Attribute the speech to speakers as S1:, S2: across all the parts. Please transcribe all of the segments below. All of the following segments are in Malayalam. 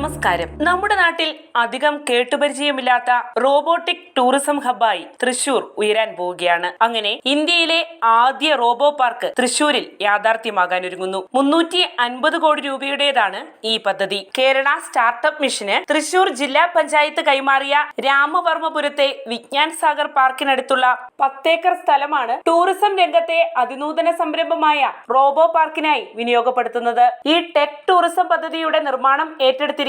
S1: നമസ്കാരം. നമ്മുടെ നാട്ടിൽ അധികം കേട്ടുപരിചയമില്ലാത്ത റോബോട്ടിക് ടൂറിസം ഹബ്ബായി തൃശൂർ ഉയരാൻ പോവുകയാണ്. അങ്ങനെ ഇന്ത്യയിലെ ആദ്യ റോബോ പാർക്ക് തൃശൂരിൽ യാഥാർത്ഥ്യമാകാൻ ഒരുങ്ങുന്നു. മുന്നൂറ്റി അൻപത് കോടി രൂപയുടേതാണ് ഈ പദ്ധതി. കേരള സ്റ്റാർട്ടപ്പ് മിഷന് തൃശൂർ ജില്ലാ പഞ്ചായത്ത് കൈമാറിയ രാമവർമ്മപുരത്തെ വിജ്ഞാൻ സാഗർ പാർക്കിനടുത്തുള്ള പത്തേക്കർ സ്ഥലമാണ് ടൂറിസം രംഗത്തെ അതിനൂതന സംരംഭമായ റോബോ പാർക്കിനായി വിനിയോഗപ്പെടുത്തുന്നത്. ഈ ടെക് ടൂറിസം പദ്ധതിയുടെ നിർമ്മാണം ഏറ്റെടുത്തിരിക്കുന്നത്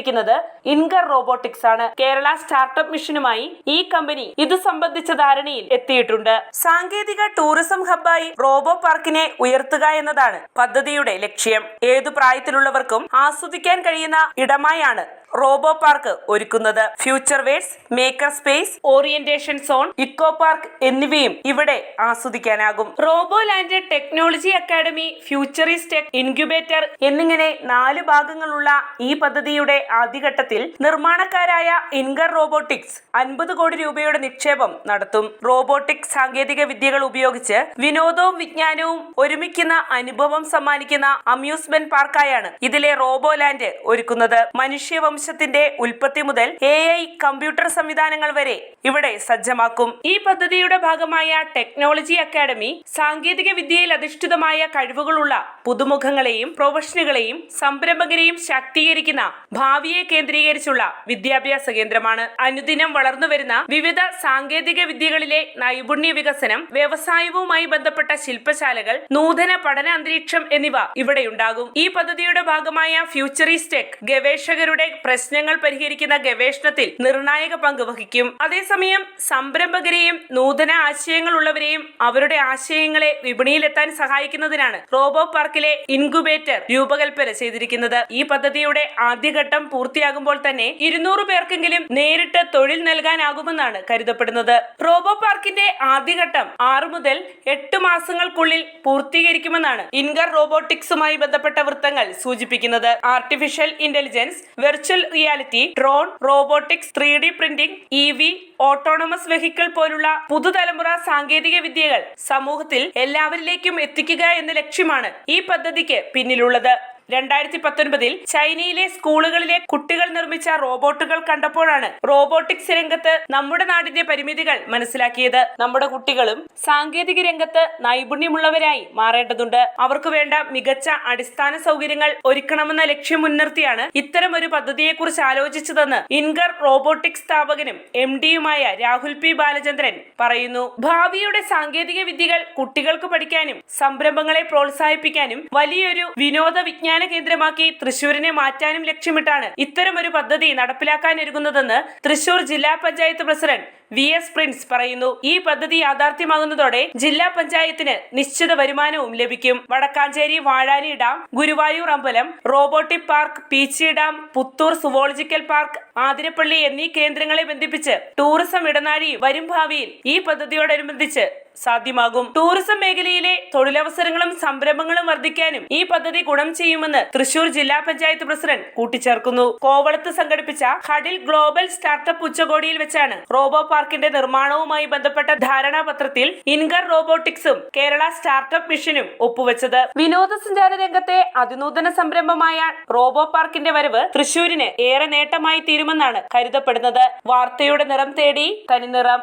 S1: ഇൻഗർ റോബോട്ടിക്സ് ആണ്. കേരള സ്റ്റാർട്ടപ്പ് മിഷനുമായി ഈ കമ്പനി ഇത് സംബന്ധിച്ച ധാരണയിൽ എത്തിയിട്ടുണ്ട്. സാങ്കേതിക ടൂറിസം ഹബ്ബായി റോബോ പാർക്കിനെ ഉയർത്തുക എന്നതാണ് പദ്ധതിയുടെ ലക്ഷ്യം. ഏതു പ്രായത്തിലുള്ളവർക്കും ആസ്വദിക്കാൻ കഴിയുന്ന ഇടമായാണ് റോബോ പാർക്ക് ഒരുക്കുന്നത് future words maker space orientation zone eco park എന്നിവയും ഇവിടെ ആസ്വദിക്കാനാകും. Robo land technology academy futurist tech incubator എന്നിങ്ങനെ നാല് ഭാഗങ്ങളുള്ള ഈ പദ്ധതിയുടെ ആദ്യഘട്ടത്തിൽ നിർമ്മാണക്കാരായ ഇൻഗർ റോബോട്ടിക്സ് അൻപത് കോടി രൂപയുടെ നിക്ഷേപം നടത്തും. റോബോട്ടിക് സാങ്കേതിക വിദ്യകൾ ഉപയോഗിച്ച് വിനോദവും വിജ്ഞാനവും ഒരുമിക്കുന്ന അനുഭവം സമ്മാനിക്കുന്ന അമ്യൂസ്മെന്റ് പാർക്കായാണ് ഇതിലെ റോബോ ലാൻഡ് ഒരുക്കുന്നത്. മനുഷ്യവംശത്തിന്റെ ഉൽപ്പത്തി മുതൽ എ ഐ കമ്പ്യൂട്ടർ സംവിധാനങ്ങൾ വരെ ഇവിടെ സജ്ജമാക്കും. ഈ പദ്ധതിയുടെ ഭാഗമായ ടെക്നോളജി അക്കാദമി സാങ്കേതിക വിദ്യയിൽ അധിഷ്ഠിതമായ കഴിവുകളുള്ള പുതുമുഖങ്ങളെയും പ്രൊഫഷണലുകളെയും സംരംഭകരെയും ശാക്തീകരിക്കുന്ന ഭാവിയെ കേന്ദ്രീകരിച്ചുള്ള വിദ്യാഭ്യാസ കേന്ദ്രമാണ്. അനുദിനം വളർന്നുവരുന്ന വിവിധ സാങ്കേതിക വിദ്യകളിലെ നൈപുണ്യ വികസനം വ്യവസായവുമായി ബന്ധപ്പെട്ട ശില്പശാലകൾ നൂതന പഠന അന്തരീക്ഷം എന്നിവ ഇവിടെയുണ്ടാകും. ഈ പദ്ധതിയുടെ ഭാഗമായ ഫ്യൂച്ചറിസ്റ്റെക് ഗവേഷകരുടെ പ്രശ്നങ്ങൾ പരിഹരിക്കുന്ന ഗവേഷണത്തിൽ നിർണായക പങ്ക് വഹിക്കും. അതേസമയം സംരംഭകരെയും നൂതന ആശയങ്ങളുള്ളവരെയും അവരുടെ ആശയങ്ങളെ വിപണിയിലെത്താൻ സഹായിക്കുന്നതിനാണ് റോബോ പാർക്കിലെ ഇൻക്യുബേറ്റർ രൂപകൽപ്പന ചെയ്തിരിക്കുന്നത്. ഈ പദ്ധതിയുടെ ആദ്യഘട്ടം പൂർത്തിയാകുമ്പോൾ തന്നെ ഇരുന്നൂറ് പേർക്കെങ്കിലും നേരിട്ട് തൊഴിൽ നൽകാനാകുമെന്നാണ് കരുതപ്പെടുന്നത്. റോബോ പാർക്കിന്റെ ആദ്യഘട്ടം ആറു മുതൽ എട്ട് മാസങ്ങൾക്കുള്ളിൽ പൂർത്തീകരിക്കുമെന്നാണ് ഇൻഗർ റോബോട്ടിക്സുമായി ബന്ധപ്പെട്ട വൃത്തങ്ങൾ സൂചിപ്പിക്കുന്നത്. Artificial intelligence virtual reality drone robotics three D printing E V autonomous vehicle പോലുള്ള പുതുതലമുറ സാങ്കേതിക വിദ്യകൾ സമൂഹത്തിൽ എല്ലാവരിലേക്കും എത്തിക്കുക എന്ന ലക്ഷ്യമാണ് ഈ പദ്ധതിക്ക് പിന്നിലുള്ളത്. രണ്ടായിരത്തി പത്തൊൻപതിൽ ചൈനയിലെ സ്കൂളുകളിലെ കുട്ടികൾ നിർമ്മിച്ച റോബോട്ടുകൾ കണ്ടപ്പോഴാണ് റോബോട്ടിക്സ് രംഗത്ത് നമ്മുടെ നാടിന്റെ പരിമിതികൾ മനസ്സിലാക്കിയത്. നമ്മുടെ കുട്ടികളും സാങ്കേതിക രംഗത്ത് നൈപുണ്യമുള്ളവരായി മാറേണ്ടതുണ്ട്. അവർക്ക് വേണ്ട മികച്ച അടിസ്ഥാന സൗകര്യങ്ങൾ ഒരുക്കണമെന്ന ലക്ഷ്യം മുൻനിർത്തിയാണ് ഇത്തരം ഒരു പദ്ധതിയെക്കുറിച്ച് ആലോചിച്ചതെന്ന് ഇൻഗർ റോബോട്ടിക്സ് സ്ഥാപകനും എം ഡിയുമായ രാഹുൽ പി ബാലചന്ദ്രൻ പറയുന്നു. ഭാവിയുടെ സാങ്കേതിക വിദ്യകൾ കുട്ടികൾക്ക് പഠിക്കാനും സംരംഭങ്ങളെ പ്രോത്സാഹിപ്പിക്കാനും വലിയൊരു വിനോദ വിജ്ഞാന കേന്ദ്രമാക്കി തൃശൂരിനെ മാറ്റാനും ലക്ഷ്യമിട്ടാണ് ഇത്തരമൊരു പദ്ധതി നടപ്പിലാക്കാനൊരുങ്ങുന്നതെന്ന് തൃശൂർ ജില്ലാ panchayat president V S Prince പറയുന്നു. ഈ പദ്ധതി യാഥാർത്ഥ്യമാകുന്നതോടെ ജില്ലാ പഞ്ചായത്തിന് നിശ്ചിത വരുമാനവും ലഭിക്കും. വടക്കാഞ്ചേരി വാഴാനി ഡാം ഗുരുവായൂർ അമ്പലം robotic park Peechi dam Puthur zoological park Athirappilly എന്നീ കേന്ദ്രങ്ങളെ ബന്ധിപ്പിച്ച് ടൂറിസം ഇടനാഴി വരും ഭാവിയിൽ ഈ പദ്ധതിയോടനുബന്ധിച്ച് സാധ്യമാകും. ടൂറിസം മേഖലയിലെ തൊഴിലവസരങ്ങളും സംരംഭങ്ങളും വർദ്ധിക്കാനും ഈ പദ്ധതി ഗുണം ചെയ്യുമെന്ന് തൃശൂർ ജില്ലാ പഞ്ചായത്ത് പ്രസിഡന്റ് കൂട്ടിച്ചേർക്കുന്നു. കോവളത്ത് സംഘടിപ്പിച്ച ഹഡിൽ ഗ്ലോബൽ സ്റ്റാർട്ടപ്പ് ഉച്ചകോടിയിൽ വെച്ചാണ് റോബോ പാർക്കിന്റെ നിർമ്മാണവുമായി ബന്ധപ്പെട്ട ധാരണാപത്രത്തിൽ ഇൻഗർ റോബോട്ടിക്സും കേരള സ്റ്റാർട്ടപ്പ് മിഷനും ഒപ്പുവെച്ചത്. വിനോദസഞ്ചാര രംഗത്തെ അതിനൂതന സംരംഭമായ റോബോ പാർക്കിന്റെ വരവ് തൃശൂരിന് ഏറെ നേട്ടമായി തീരുമെന്നാണ് കരുതപ്പെടുന്നത്. വാർത്തയുടെ നിറം തേടി തനിനിറം.